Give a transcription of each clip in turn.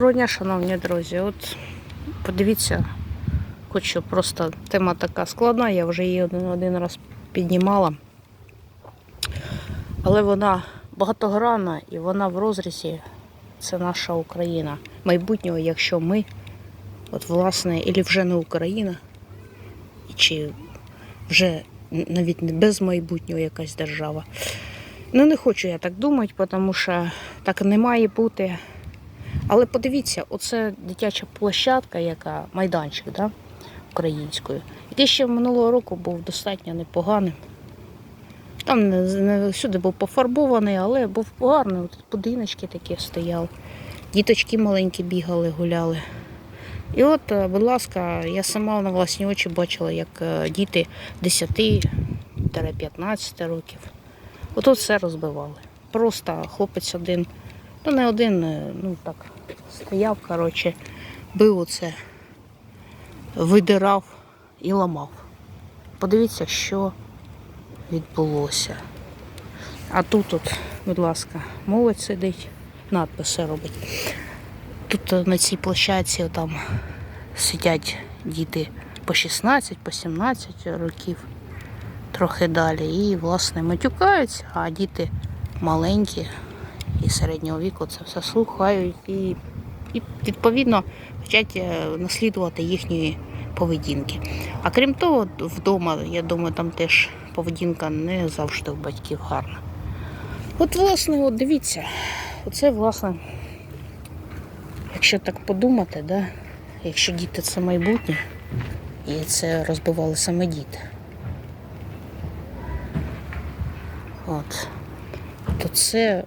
Доброго дня, шановні друзі. От подивіться, хочу просто тема така складна, я вже її один, один раз піднімала. Але вона багатогранна і вона в розрізі. Це наша Україна. Майбутнього, якщо ми, от власне, і вже не Україна, чи вже навіть не без майбутнього якась держава. Ну, не хочу я так думати, тому що так не має бути. Але подивіться, оце дитяча площадка, яка майданчик, да, українською, який ще минулого року був достатньо непоганим. Там не, не всюди був пофарбований, але був гарний. От будиночки такі стояли. Діточки маленькі бігали, гуляли. І от, е, будь ласка, я сама на власні очі бачила, як е, діти 10-15 років. Отут все розбивали. Просто хлопець один, ну не один, е, ну так, стояв, коротше, бив оце, видирав і ламав. Подивіться, що відбулося. А тут, от, будь ласка, молодь сидить, надписи робить. Тут е, на цій площадці там сидять діти по 16, по 17 років, трохи далі. І, власне, матюкаються, а діти маленькі і середнього віку це все слухають і, і відповідно хочуть е, наслідувати їхньої поведінки. А крім того, вдома, я думаю, там теж поведінка не завжди у батьків гарна. От, власне, от дивіться, оце, власне, якщо так подумати, да, якщо діти це майбутнє, і це розбивали саме діти. От. То це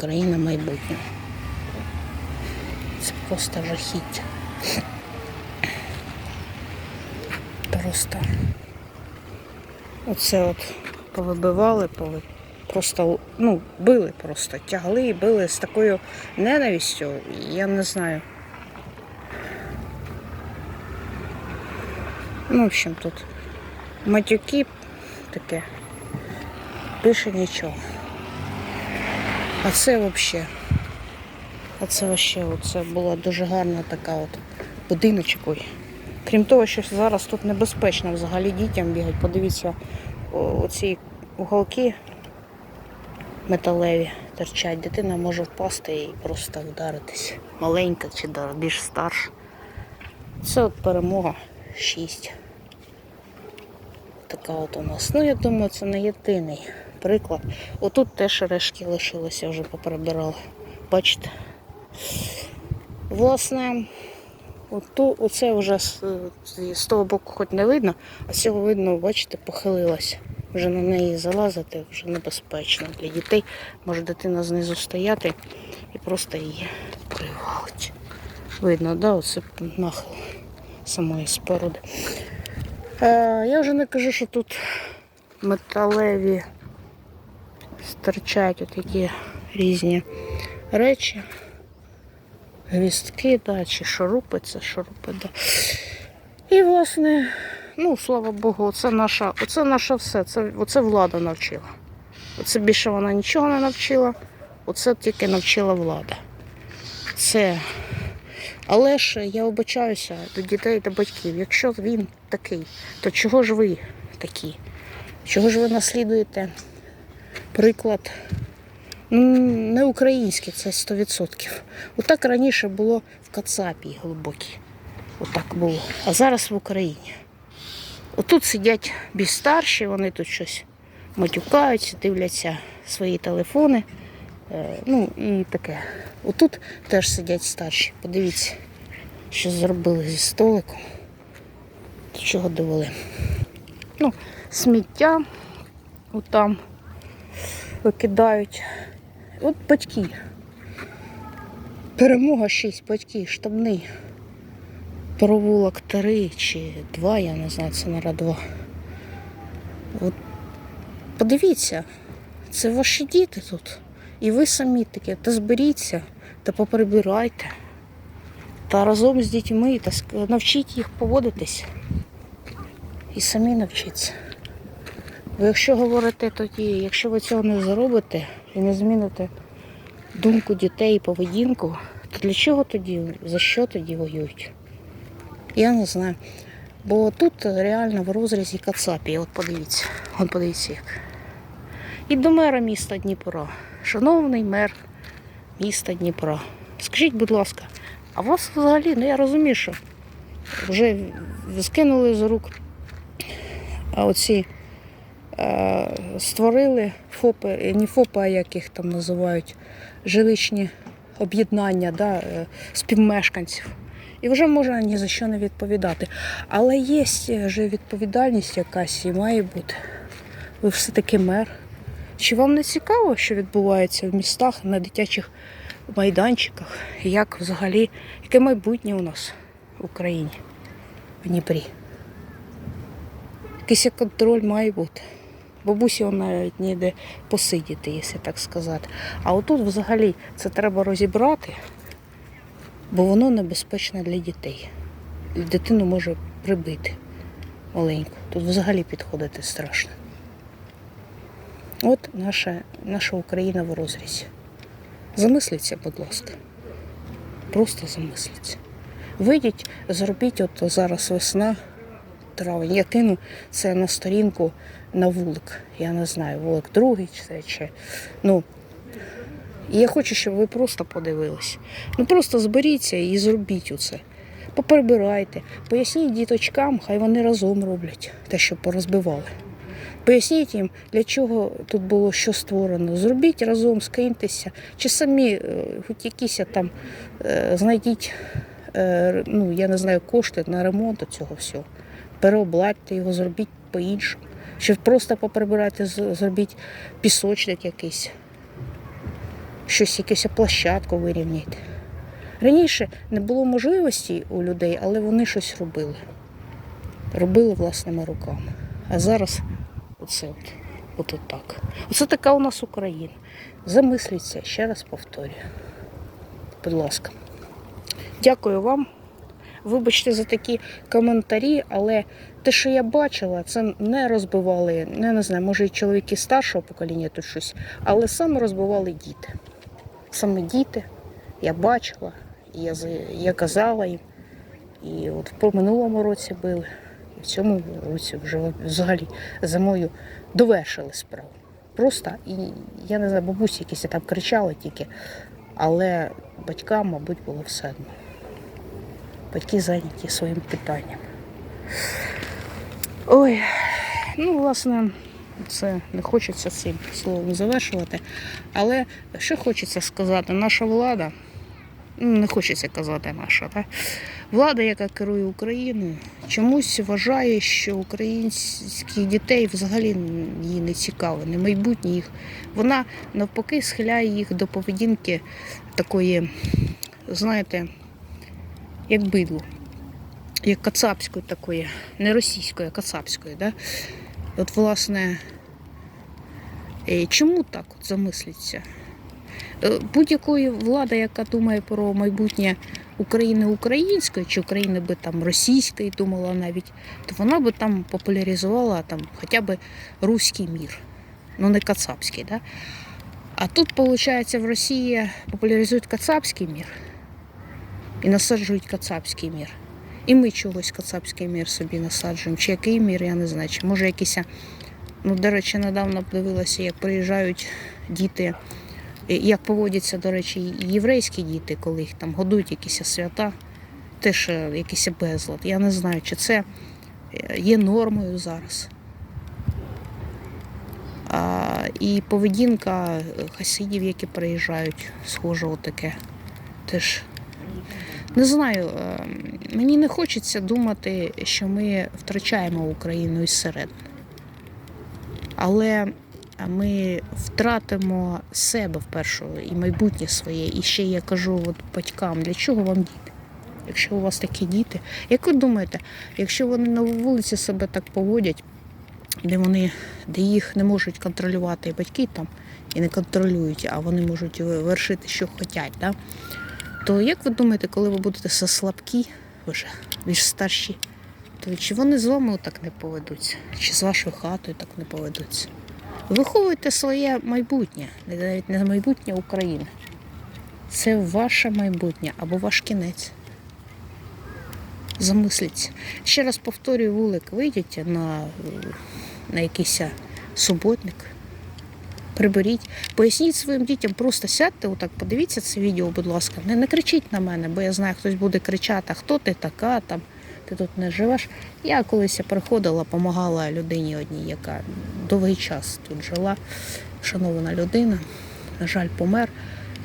країна майбутнього. Це просто жахіття. Просто оце от повибивали, пови... просто ну, били просто, тягли і били з такою ненавистю, я не знаю. Ну, в общем, тут матюки таке. Більше нічого. А це взагалі. А це вообще, це була дуже гарна така от будиночок. Ой. Крім того, що зараз тут небезпечно взагалі дітям бігати. Подивіться, оці уголки металеві торчать. Дитина може впасти і просто вдаритись. Маленька чи більш старша. Це от перемога 6. Така от у нас. Ну, я думаю, це не єдиний приклад. Отут теж решки лишилися, вже поприбирали. Бачите? Власне, оту, оце вже з- з того боку хоч не видно, а з цього видно, бачите, похилилася. Вже на неї залазити вже небезпечно для дітей. Може дитина знизу стояти і просто її привалить. Видно, да, оце нахил самої споруди. Е, я вже не кажу, що тут металеві стирчать такі різні речі. Гвістки, да, чи шурупи, це шурупи, да. І, власне, ну, слава Богу, оце наша, оце наше все. Це, оце влада навчила. Оце більше вона нічого не навчила, оце тільки навчила влада. Це. Але ж я обичаюся до дітей та батьків. Якщо він такий, то чого ж ви такі? Чого ж ви наслідуєте приклад ну, не український, це 100%. Отак раніше було в Кацапі глибокій. Отак було. А зараз в Україні. Отут сидять більш старші, вони тут щось матюкаються, дивляться свої телефони. Е, ну і таке. Отут теж сидять старші. Подивіться, що зробили зі столиком. Чого довели. Ну, сміття отам викидають. От батьки. Перемога 6, батьки, штабний. Провулок 3 чи 2, я не знаю, це наверное, 2. От подивіться, це ваші діти тут. І ви самі такі, та зберіться, та поприбирайте. Та разом з дітьми та навчіть їх поводитись. І самі навчіться. Ви якщо говорите тоді, якщо ви цього не зробите і не зміните думку дітей і поведінку, То для чого тоді? За що тоді воюють? Я не знаю. Бо тут реально в розрізі Кацапії. От подивіться, от подивіться як. І до мера міста Дніпра. Шановний мер міста Дніпра. Скажіть, будь ласка, а вас взагалі, ну я розумію, що вже скинули з рук оці створили ФОПи, е, не ФОПи, а як їх там називають, жилищні об'єднання да, е, співмешканців. І вже можна ні за що не відповідати. Але є вже відповідальність якась і має бути. Ви все-таки мер. Чи вам не цікаво, що відбувається в містах на дитячих майданчиках? Як взагалі, яке майбутнє у нас в Україні, в Дніпрі? Якийсь контроль має бути. Бабусі вона навіть ніде посидіти, якщо так сказати. А отут взагалі це треба розібрати, бо воно небезпечне для дітей. І Дитину може прибити маленьку. Тут взагалі підходити страшно. От наша, наша Україна в розрізі. Замисліться, будь ласка. Просто замисліться. Вийдіть, зробіть, от зараз весна, травень. Я кину це на сторінку на вулик. Я не знаю, вулик другий чи чи. Ну, і я хочу, щоб ви просто подивились. Ну просто зберіться і зробіть оце. Поперебирайте, поясніть діточкам, хай вони разом роблять те, що порозбивали. Поясніть їм, для чого тут було що створено. Зробіть разом, скиньтеся, чи самі е, хоч якісь там е, знайдіть, е, ну я не знаю, кошти на ремонт цього всього. Переобладьте його, зробіть по-іншому. Чи просто поприбирати, зробіть пісочник якийсь, щось, якусь площадку вирівняйте. Раніше не було можливості у людей, але вони щось робили. Робили власними руками. А зараз оце от, от, от так. Оце така у нас Україна. Замисліться, ще раз повторюю. Будь ласка. Дякую вам. Вибачте за такі коментарі, але те, що я бачила, це не розбивали, не, не знаю, може і чоловіки старшого покоління тут щось, але саме розбивали діти. Саме діти я бачила, я, я казала їм. І от по минулому році били, і в цьому році вже взагалі зимою довершили справу. Просто і я не знаю, бабусі якісь там кричали тільки, але батькам, мабуть, було все одно. Батьки зайняті своїм питанням. Ой, ну, власне, це не хочеться цим словом завершувати. Але що хочеться сказати, наша влада, ну, не хочеться казати наша, так? влада, яка керує Україною, чомусь вважає, що українських дітей взагалі їй не цікаво, не майбутнє їх. Вона навпаки схиляє їх до поведінки такої, знаєте, як бидло, як кацапської такої, не російської, а кацапської. Да? От, власне, е, чому так от замисліться? Е, Будь-якої влада, яка думає про майбутнє України української, чи України би там російської думала навіть, то вона би там популяризувала там хоча б руський мір, ну не кацапський. Да? А тут, виходить, в Росії популяризують кацапський мір і насаджують кацапський мір. І ми чогось кацапський мір собі насаджуємо. Чи який мір, я не знаю. Чи може якийсь. Ну, до речі, недавно подивилася, як приїжджають діти, як поводяться, до речі, єврейські діти, коли їх там годують якісь свята, теж е, якийсь безлад. Я не знаю, чи це е, є нормою зараз. А, і поведінка хасидів, які приїжджають, схоже, отаке. Теж не знаю, е, мені не хочеться думати, що ми втрачаємо Україну із середини. Але ми втратимо себе вперше і майбутнє своє. І ще я кажу от батькам, для чого вам діти? Якщо у вас такі діти, як ви думаєте, якщо вони на вулиці себе так поводять, де вони, де їх не можуть контролювати і батьки там і не контролюють, а вони можуть вершити, що хочуть, да? То як ви думаєте, коли ви будете все слабкі, вже більш старші, то чи вони з вами так не поведуться? Чи з вашою хатою так не поведуться? Виховуйте своє майбутнє, навіть не майбутнє України. Це ваше майбутнє або ваш кінець. Замисліться. Ще раз повторюю, вулик, вийдіть на, на якийсь суботник, приберіть, поясніть своїм дітям, просто сядьте, отак, подивіться це відео, будь ласка. Не, не кричіть на мене, бо я знаю, хтось буде кричати, а хто ти така, там, ти тут не живеш. Я колись приходила, допомагала людині одній, яка довгий час тут жила, шанована людина, на жаль, помер.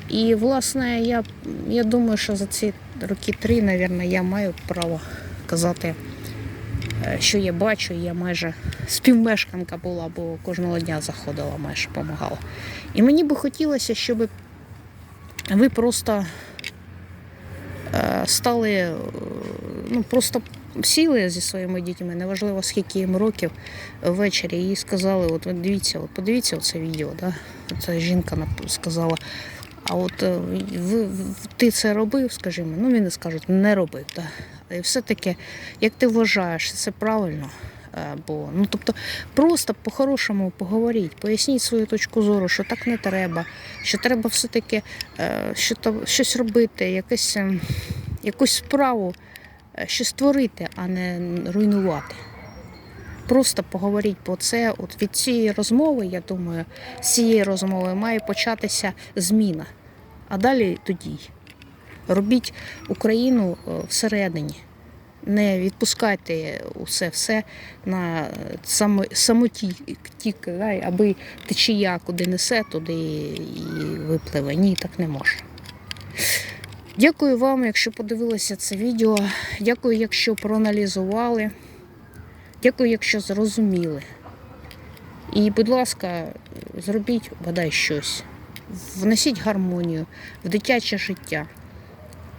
І, власне, я, я думаю, що за ці роки три, мабуть, я маю право казати, що я бачу. Я майже співмешканка була, бо кожного дня заходила, майже допомагала. І мені би хотілося, щоб ви просто е, стали, е, ну, просто сіли зі своїми дітьми, неважливо скільки їм років ввечері, і сказали: от дивіться, от подивіться це відео. Да? Це жінка сказала. А от е, ви, ти це робив, скажімо, ну він скажуть, не робив. Да? І все-таки, як ти вважаєш, це правильно? Е, Бо, ну, тобто, просто по-хорошому поговоріть, поясніть свою точку зору, що так не треба, що треба все-таки е, що щось робити, якесь, ем, якусь справу, е, щось створити, а не руйнувати. Просто поговоріть, бо це от від цієї розмови, я думаю, з цієї розмови має початися зміна. А далі тоді. Робіть Україну е, всередині. Не відпускайте усе все на само, самоті, аби течія куди несе, туди і випливе. Ні, так не можна. Дякую вам, якщо подивилися це відео. Дякую, якщо проаналізували. Дякую, якщо зрозуміли. І, будь ласка, зробіть бодай щось. Внесіть гармонію в дитяче життя,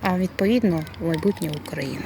а відповідно майбутнє України.